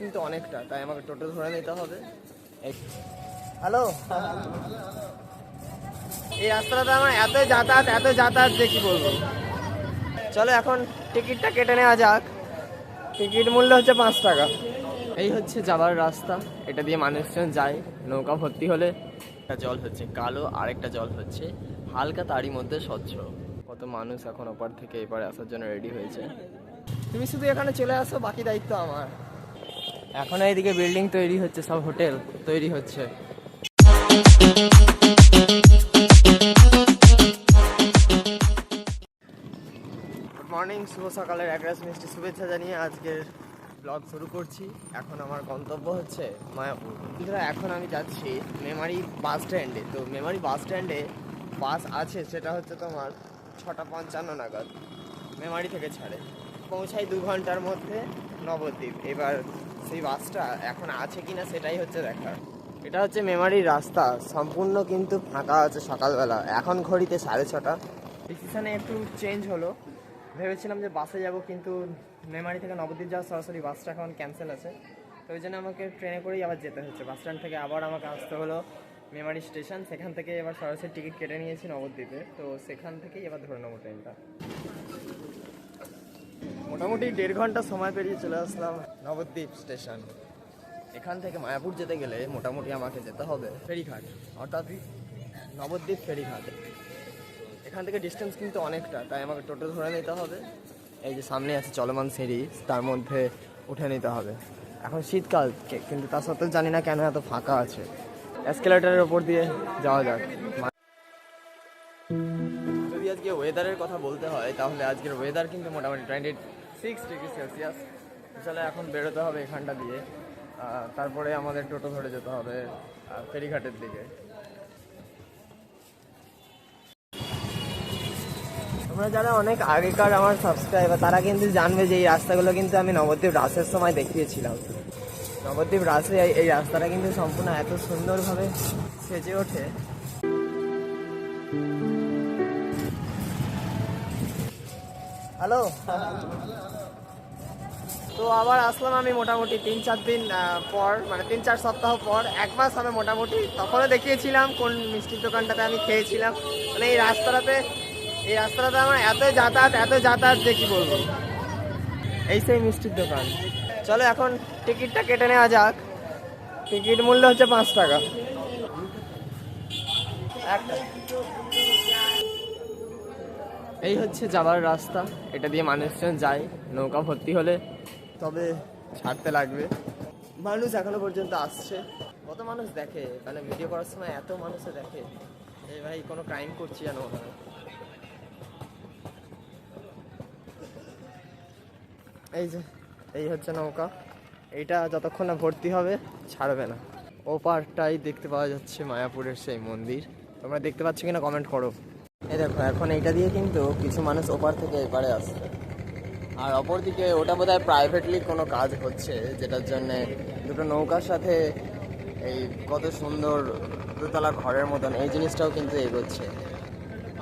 কিন্তু অনেকটা, তাই আমাকে টোটো ধরে নিতে হবে। হ্যালো? এই রাস্তাটাতে আমার এত যাতায়াত এত যাতায়াত যে বলব? চলো এখন টিকিটটা কেটে নেওয়া যাক। টিকিট মূল্য হচ্ছে পাঁচ টাকা। এই হচ্ছে যাবার রাস্তা। এটা দিয়ে মানুষজন যায়, নৌকা ভর্তি হলে। একটা জল হচ্ছে কালো আর একটা জল হচ্ছে হালকা, তারই মধ্যে স্বচ্ছ। কত মানুষ এখন ওপার থেকে এপারে আসার জন্য রেডি হয়েছে। তুমি শুধু এখানে চলে আসো, বাকি দায়িত্ব আমার। এখন এইদিকে বিল্ডিং তৈরি হচ্ছে, সব হোটেল তৈরি হচ্ছে। গুড মর্নিং শুভ সকালের একরাশ মিষ্টি শুভেচ্ছা জানিয়ে আজকের ব্লগ শুরু করছি। এখন আমার গন্তব্য হচ্ছে মায়াপুর। বন্ধুরা, এখন আমি যাচ্ছি মেমারি বাস স্ট্যান্ডে তো মেমারি বাস স্ট্যান্ডে বাস আছে, সেটা হচ্ছে তোমার ছটা পঞ্চান্ন নাগাদ। মেমারি থেকে ছাড়ে। পৌঁছাই দু ঘণ্টার মধ্যে নবদ্বীপ। এবার সেই বাসটা এখন আছে কিনা সেটাই হচ্ছে দেখার। এটা হচ্ছে মেমারির রাস্তা, সম্পূর্ণ কিন্তু ফাঁকা আছে সকালবেলা। এখন ঘড়িতে সাড়ে ছটা। ডিসিশনে একটু চেঞ্জ হলো। ভেবেছিলাম যে বাসে যাব, কিন্তু মেমারি থেকে নবদ্বীপ যাওয়ার সরাসরি বাসটা এখন ক্যান্সেল আছে। তো ওই জন্য আমাকে ট্রেনে করেই আবার যেতে হচ্ছে। বাস স্ট্যান্ড থেকে আবার আমাকে আসতে হলো মেমারি স্টেশন সেখান থেকে এবার সরাসরি টিকিট কেটে নিয়েছি নবদ্বীপে। তো সেখান থেকেই এবার ধরে নেব ট্রেনটা। মোটামুটি দেড় ঘণ্টা সময় পেরিয়ে চলে আসলাম। নবদ্বীপ স্টেশন। এখান থেকে মায়াপুর যেতে গেলে মোটামুটি আমাকে যেতে হবে। ফেরিঘাট। অর্থাৎ নবদ্বীপ ফেরিঘাট। এখান থেকে ডিস্টেন্স কিন্তু অনেকটা তাই আমাকে টোটো ধরে নিতে হবে। এই যে সামনে আছে চলমান সিঁড়ি তার মধ্যে উঠে নিতে হবে। এখন শীতকাল কিন্তু তার সত্ত্বেও জানি না কেন এত ফাঁকা আছে। এসকেলেটারের ওপর দিয়ে যাওয়া যাক। যদি আজকে ওয়েদারের কথা বলতে হয় তাহলে আজকের ওয়েদার কিন্তু মোটামুটি টোয়েন্টি সিক্স ডিগ্রি সেলসিয়াস তাহলে এখন বেরোতে হবে এখানটা দিয়ে। তারপরে আমাদের টোটো ধরে যেতে হবে ফেরিঘাটের দিকে। তোমরা যারা অনেক আগেকার আমার সাবস্ক্রাইবার তারা কিন্তু জানবে যে এই রাস্তাগুলো কিন্তু আমি নবদ্বীপ রাসের সময় দেখিয়েছিলাম। নবদ্বীপ রাসে এই- রাস্তাটা কিন্তু সম্পূর্ণ এত সুন্দরভাবে সেজে ওঠে। হ্যালো? তো আবার আসলাম আমি মোটামুটি তিন চার দিন পর মানে তিন চার সপ্তাহ পর, এক মাস হবে মোটামুটি। তখনও দেখিয়েছিলাম কোন মিষ্টির দোকানটাতে আমি খেয়েছিলাম। মানে এই রাস্তাটাতে এই রাস্তাটাতে আমার এত যাতায়াত এত যাতায়াত যে বলব? এই সেই মিষ্টির দোকান। চলো এখন টিকিটটা কেটে নেওয়া যাক। টিকিট মূল্য হচ্ছে পাঁচ টাকা। একটা। এই হচ্ছে যাওয়ার রাস্তা। এটা দিয়ে মানুষজন যায় নৌকা ভর্তি হলে তবে ছাড়তে লাগবে। মানুষ এখনও পর্যন্ত আসছে। কত মানুষ দেখে? মানে ভিডিও করার সময় এত মানুষে দেখে এই ভাই কোনো ক্রাইম করছি জানো ওখানে এই যে এই হচ্ছে নৌকা। এইটা যতক্ষণ না ভর্তি হবে ছাড়বে না। ও পারটাই দেখতে পাওয়া যাচ্ছে মায়াপুরের সেই মন্দির। তোমরা দেখতে পাচ্ছ কিনা কমেন্ট করো। এই দেখো, এখন এইটা দিয়ে কিন্তু কিছু মানুষ ওপার থেকে এপারে আসছে। আর অপরদিকে ওটা বোধহয় প্রাইভেটলি কোনো কাজ হচ্ছে, যেটার জন্য দুটো নৌকার সাথে এই কত সুন্দর দোতলা ঘরের মতন এই জিনিসটাও কিন্তু এগোচ্ছে।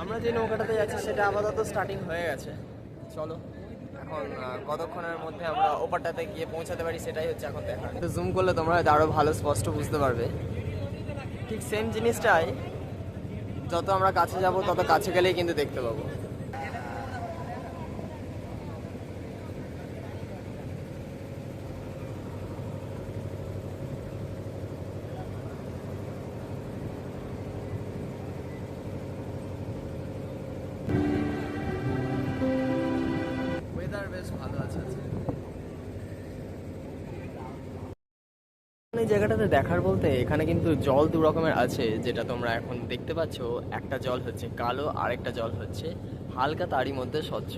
আমরা যে নৌকাটাতে যাচ্ছি, সেটা আপাতত স্টার্টিং হয়ে গেছে। চলো, এখন কতক্ষণের মধ্যে আমরা ওপারটাতে গিয়ে পৌঁছাতে পারি সেটাই হচ্ছে এখন দেখা জুম করলে তোমরা হয়তো আরও ভালো স্পষ্ট বুঝতে পারবে। ঠিক সেম জিনিসটাই যত আমরা কাছে যাব তত কাছে গেলেই কিন্তু দেখতে পাবো। ওয়েদার বেশ ভালো আছে আজকে। এই জায়গাটাতে দেখার বলতে এখানে কিন্তু জল দু রকমের আছে, যেটা তোমরা এখন দেখতে পাচ্ছ। একটা জল হচ্ছে কালো, আরেকটা জল হচ্ছে হালকা তারই মধ্যে স্বচ্ছ।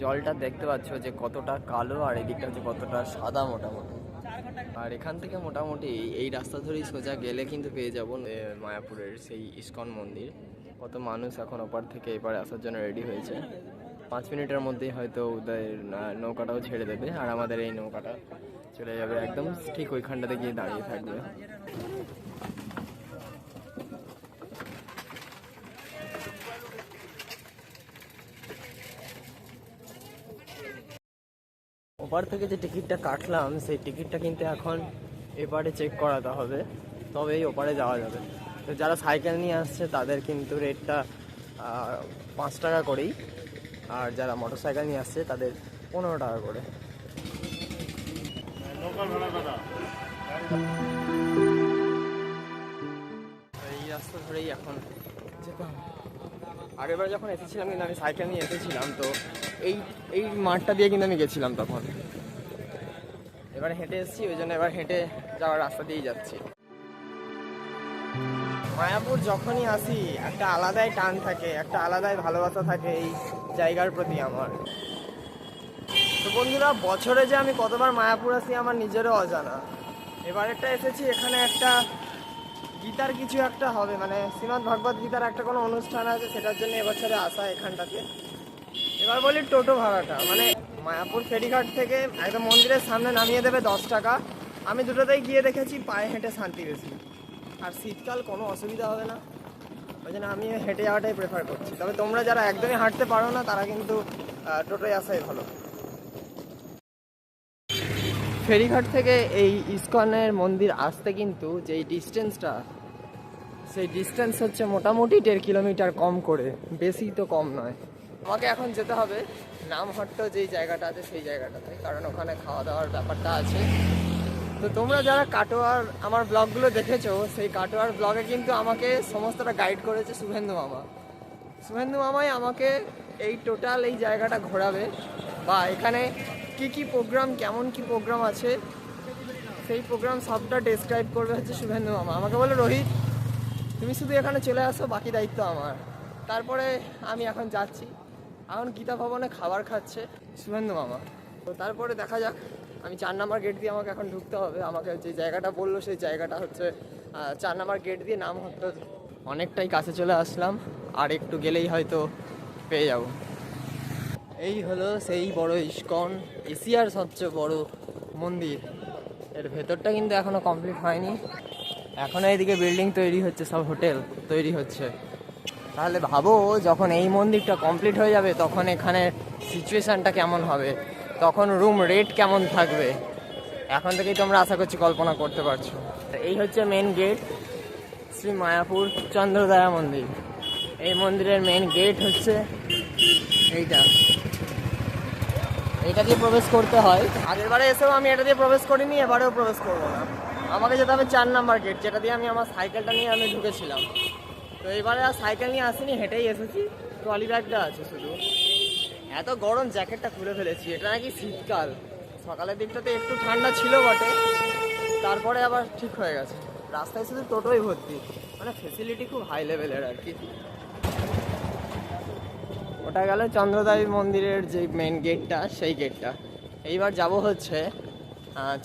জলটা দেখতে পাচ্ছ যে কতটা কালো আর এদিকটা হচ্ছে কতটা সাদা মোটামুটি। আর এখান থেকে মোটামুটি এই রাস্তা ধরেই সোজা গেলে কিন্তু পেয়ে যাব মায়াপুরের সেই ইস্কন মন্দির। কত মানুষ এখন ওপার থেকে এপারে আসার জন্য রেডি হয়েছে। পাঁচ মিনিটের মধ্যেই হয়তো ওদের নৌকাটাও ছেড়ে দেবে, আর আমাদের এই নৌকাটা। চলে যাবে একদম ঠিক ওইখানটাতে গিয়ে দাঁড়িয়ে থাকবে। ওপার থেকে যে টিকিটটা কাটলাম, সেই টিকিটটা কিন্তু এখন এপারে চেক করাতে হবে তবেই ওপারে যাওয়া যাবে। তো যারা সাইকেল নিয়ে আসছে, তাদের কিন্তু রেটটা পাঁচ টাকা করেই। আর যারা মোটর সাইকেল নিয়ে আসছে, তাদের পনেরো টাকা করে। এই রাস্তা ধরেই এখন যেতে হবে আগেরবার যখন এসেছিলাম কিন্তু আমি সাইকেল নিয়ে এসেছিলাম, তো এই এই মাঠটা দিয়ে কিন্তু আমি গেছিলাম তখন। এবার হেঁটে এসেছি, ওই জন্য এবার হেঁটে যাওয়ার রাস্তা দিয়েই যাচ্ছি। মায়াপুর যখনই আসি, একটা আলাদাই টান থাকে, একটা আলাদাই ভালোবাসা থাকে এই জায়গার প্রতি আমার। তো বন্ধুরা, বছরে যে আমি কতবার মায়াপুর আসি আমার নিজেরও অজানা। এবারেরটা এসেছি, এখানে একটা গীতার কিছু একটা হবে মানে শ্রীমৎ ভগবত গীতার একটা কোনো অনুষ্ঠান আছে, সেটার জন্য এবছরে আসা এখানটাতে। এবার বলি টোটো ভাড়াটা মানে মায়াপুর ফেরিঘাট থেকে একদম মন্দিরের সামনে নামিয়ে দেবে দশ টাকা। আমি দুটোতেই গিয়ে দেখেছি, পায়ে হেঁটে শান্তি বেশি। আর শীতকাল কোনো অসুবিধা হবে না। ওই জন্য আমি হেঁটে যাওয়াটাই প্রেফার করছি। তবে তোমরা যারা একদমই হাঁটতে পারো না, তারা কিন্তু টোটোয় আসাই ভালো। ফেরিঘাট থেকে এই ইস্কনের মন্দির আসতে কিন্তু যেই ডিস্টেন্সটা সেই ডিস্টেন্স হচ্ছে মোটামুটি দেড় কিলোমিটার কম করে, বেশি তো কম নয়। আমাকে এখন যেতে হবে, নামহট্ট যেই জায়গাটা আছে সেই জায়গাটাতে, কারণ ওখানে খাওয়া দাওয়ার ব্যাপারটা আছে। তো তোমরা যারা কাটোয়ার, আমার ব্লগগুলো দেখেছ, সেই কাটোয়ার ব্লগে কিন্তু আমাকে সমস্তটা গাইড করেছে শুভেন্দু মামা। শুভেন্দু মামাই আমাকে এই টোটাল এই জায়গাটা ঘোরাবে, বা এখানে কি কি প্রোগ্রাম কেমন কি প্রোগ্রাম আছে, সেই প্রোগ্রাম সবটা ডেসক্রাইব করবে হচ্ছে শুভেন্দু মামা। আমাকে বলে, রোহিত, তুমি শুধু এখানে চলে আসো, বাকি দায়িত্ব আমার। তারপরে আমি এখন যাচ্ছি। এখন গীতা ভবনে খাবার খাচ্ছে শুভেন্দু মামা। তো তারপরে দেখা যাক, আমি চার নাম্বার গেট দিয়ে আমাকে এখন ঢুকতে হবে। আমাকে যে জায়গাটা বলল, সেই জায়গাটা হচ্ছে চার নাম্বার গেট দিয়ে নাম হতো অনেকটাই কাছে চলে আসলাম। আর একটু গেলেই হয়তো পেয়ে যাব। এই হলো সেই বড় ইস্কন। এশিয়ার সবচেয়ে বড় মন্দির। এর ভেতরটা কিন্তু এখনও কমপ্লিট হয়নি। এখনও এদিকে বিল্ডিং তৈরি হচ্ছে, সব হোটেল তৈরি হচ্ছে। তাহলে ভাবো, যখন এই মন্দিরটা কমপ্লিট হয়ে যাবে, তখন এখানে সিচুয়েশানটা কেমন হবে? তখন রুম রেট কেমন থাকবে? এখন থেকেই তোমরা আশা করছি কল্পনা করতে পারছ। এই হচ্ছে মেন গেট শ্রী মায়াপুর চন্দ্রদয়া মন্দির। এই মন্দিরের মেন গেট হচ্ছে এইটা। এইটা দিয়ে প্রবেশ করতে হয়। আগের বারে এসেও আমি এটা দিয়ে প্রবেশ করিনি, এবারেও প্রবেশ করব না। আমাকে যেতে হবে চার নাম্বার গেট যেটা দিয়ে আমি আমার সাইকেলটা নিয়ে আমি ঢুকেছিলাম। তো এবারে আর সাইকেল নিয়ে আসিনি, হেঁটেই এসেছি। ট্রলি ব্যাগটা আছে শুধু। এত গরম জ্যাকেটটা খুলে ফেলেছি, এটা নাকি শীতকাল। সকালের দিকটাতে একটু ঠান্ডা ছিল বটে, তারপরে আবার ঠিক হয়ে গেছে। রাস্তায় শুধু টোটোই ভর্তি মানে ফেসিলিটি খুব হাই লেভেলের আর কি। ওটা গেল চন্দ্রদাই মন্দিরের যে মেন গেটটা সেই গেটটা এইবার যাব হচ্ছে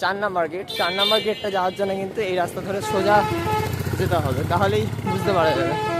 চার নাম্বার গেট চার নাম্বার গেটটা যাওয়ার জন্য কিন্তু এই রাস্তা ধরে সোজা যেতে হবে। তাহলেই বুঝতে পারা যাবে।